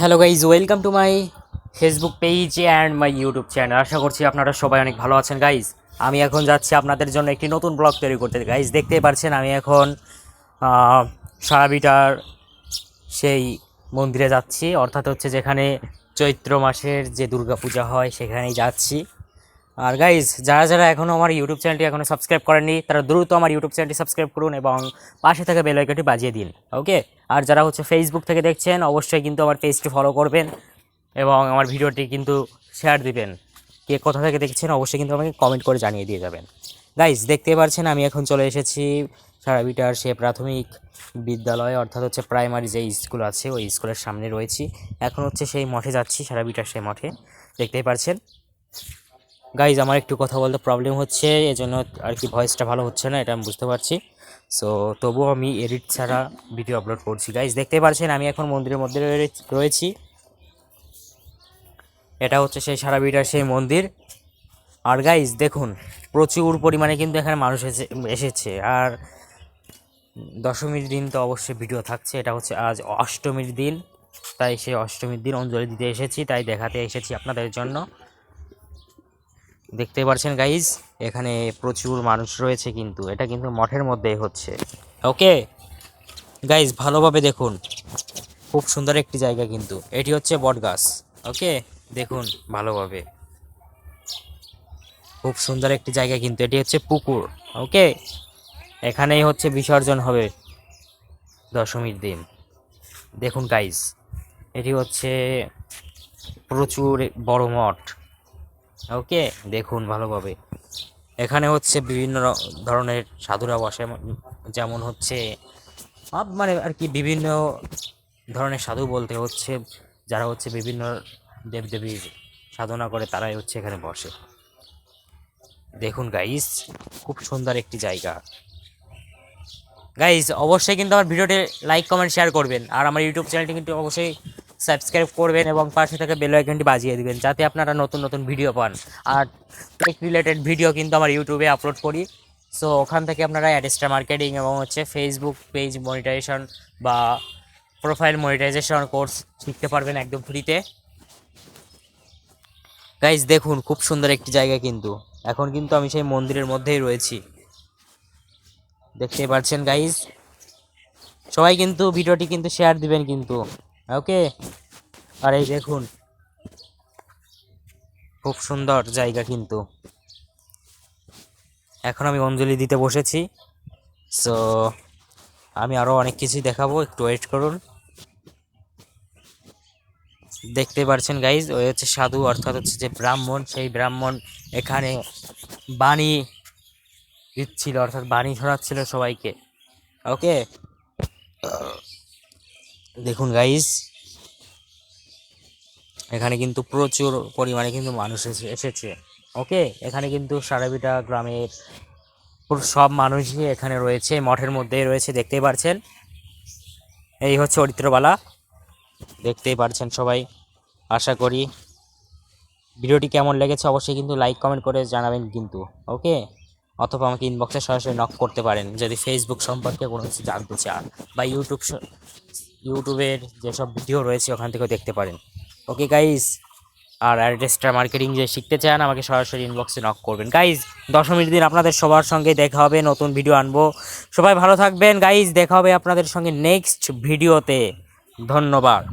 Hello guys welcome to my Facebook page and my YouTube channel আশা করছি আপনারা সবাই অনেক ভালো আছেন গাইজ আমি এখন যাচ্ছি আপনাদের জন্য একটি নতুন ব্লগ তৈরি করতে। গাইজ দেখতেই পারছেন, আমি এখন সারাবিটার সেই মন্দিরে যাচ্ছি। অর্থাৎ হচ্ছে যেখানে চৈত্র মাসের যে দুর্গাপূজা হয়, সেখানেই যাচ্ছি। আর গাইজ যারা যারা এখনও আমার ইউটিউব চ্যানেলটি এখনও সাবস্ক্রাইব করেননি, তারা দ্রুত আমার ইউটিউব চ্যানেলটি সাবস্ক্রাইব করুন এবং পাশে থাকা বেল আইকনটি বাজিয়ে দিন ওকে আর যারা হচ্ছে ফেসবুক থেকে দেখছেন, অবশ্যই কিন্তু আমার পেজটি ফলো করবেন এবং আমার ভিডিওটি কিন্তু শেয়ার দিবেন। কে কোথা থেকে দেখছেন, অবশ্যই কিন্তু আমাকে কমেন্ট করে জানিয়ে দিয়ে যাবেন। গাইজ দেখতে পারছেন আমি এখন চলে এসেছি সারাবিটার সে প্রাথমিক বিদ্যালয়, অর্থাৎ হচ্ছে প্রাইমারি যে স্কুল আছে, ওই স্কুলের সামনে রয়েছি। এখন হচ্ছে সেই মঠে যাচ্ছি, সারাবিটার সেই মঠে। দেখতেই পারছেন? গাইজ আমার একটু কথা বলতে প্রবলেম হচ্ছে, এজন্য আর কি ভয়েসটা ভালো হচ্ছে না, এটা আমি বুঝতে পারছি। সো তবুও আমি এডিট ছাড়া ভিডিও আপলোড করছি। গাইজ দেখতে পাচ্ছেন আমি এখন মন্দিরের মধ্যে রয়ে- রয়েছি। এটা হচ্ছে সেই সারাবিটার সেই মন্দির। আর গাইজ দেখুন, প্রচুর পরিমাণে কিন্তু এখানে মানুষ এসে, এসেছে। আর দশমীর দিন তো অবশ্যই ভিডিও থাকছে, এটা হচ্ছে আজ অষ্টমীর দিন। তাই সেই অষ্টমীর দিন অঞ্জলি দিতে এসেছি, তাই দেখাতে এসেছি আপনাদের জন্য। দেখতে পারছেন গাইজ এখানে প্রচুর মানুষ রয়েছে কিন্তু, এটা কিন্তু মঠের মধ্যেই হচ্ছে। ওকে গাইজ ভালোভাবে দেখুন। খুব সুন্দর একটি জায়গা কিন্তু। এটি হচ্ছে বটগাছ। ওকে দেখুন, ভালোভাবে। খুব সুন্দর একটি জায়গা কিন্তু। এটি হচ্ছে পুকুর। ওকে এখানেই হচ্ছে বিসর্জন হবে দশমীর দিন। দেখুন গাইজ এটি হচ্ছে প্রচুর বড় মঠ। ওকে, দেখুন ভালোভাবে। এখানে হচ্ছে বিভিন্ন ধরনের সাধুরা বসে যেমন হচ্ছে মানে আর কি বিভিন্ন ধরনের সাধু বলতে হচ্ছে, যারা হচ্ছে বিভিন্ন দেবদেবীর সাধনা করে, তারাই হচ্ছে এখানে বসে। দেখুন গাইস খুব সুন্দর একটি জায়গা। গাইস অবশ্যই কিন্তু আমার ভিডিওটি লাইক কমেন্ট শেয়ার করবেন। আর আমার ইউটিউব চ্যানেলটি কিন্তু অবশ্যই সাবস্ক্রাইব করবেন এবং পাশে থেকে বেল আইকনটি বাজিয়ে দিবেন, যাতে আপনারা নতুন নতুন ভিডিও পান। আর টেক রিলেটেড ভিডিও কিন্তু আমার ইউটিউবে আপলোড করি। সো ওখান থেকে আপনারা অ্যাডস্টার মার্কেটিং এবং হচ্ছে ফেসবুক পেজ মনিটাইজেশন বা প্রোফাইল মনিটাইজেশন কোর্স শিখতে পারবেন একদম ফ্রিতে গাইজ দেখুন, খুব সুন্দর একটি জায়গা কিন্তু। এখন কিন্তু আমি সেই মন্দিরের মধ্যেই রয়েছি। দেখতে পাচ্ছেন গাইজ সবাই কিন্তু ভিডিওটি কিন্তু শেয়ার দিবেন কিন্তু। ওকে আর এই দেখুন, খুব সুন্দর জায়গা কিন্তু। এখন আমি অঞ্জলি দিতে বসেছি। সো আমি আরও অনেক কিছুই দেখাবো, একটু ওয়েট করুন। দেখতে পারছেন গাইজ ওই হচ্ছে সাধু, অর্থাৎ হচ্ছে যে ব্রাহ্মণ, সেই ব্রাহ্মণ এখানে বাণী দিচ্ছিল, অর্থাৎ বাণী ছড়াচ্ছিল সবাইকে। ওকে দেখুন গাইজ এখানে কিন্তু প্রচুর পরিমাণে কিন্তু মানুষ এসে- এসেছে। ওকে? এখানে কিন্তু সারাবিটা গ্রামের সব মানুষই এখানে রয়েছে, মঠের মধ্যেই রয়েছে, দেখতেই পারছেন? এই হচ্ছে অরিত্রবালা দেখতেই পারছেন সবাই, আশা করি। ভিডিওটি কেমন লেগেছে অবশ্যই কিন্তু লাইক, কমেন্ট করে জানাবেন কিন্তু, ওকে? অথবা আমাকে ইনবক্সে সরাসরি নক করতে পারেন, যদি ফেসবুক সম্পর্কে কোনো কিছু জানতে চান বা ইউটিউব ইউটিউবের যেসব ভিডিও রয়েছে ওখান থেকেও দেখতে পারেন। ওকে গাইজ আর অ্যাড্রেসটা মার্কেটিং যে শিখতে চান, আমাকে সরাসরি ইনবক্সে নক করবেন। গাইজ দশমীর দিন আপনাদের সবার সঙ্গে দেখা হবে, নতুন ভিডিও আনব। সবাই ভালো থাকবেন। গাইজ দেখা হবে আপনাদের সঙ্গে নেক্সট ভিডিওতে ধন্যবাদ।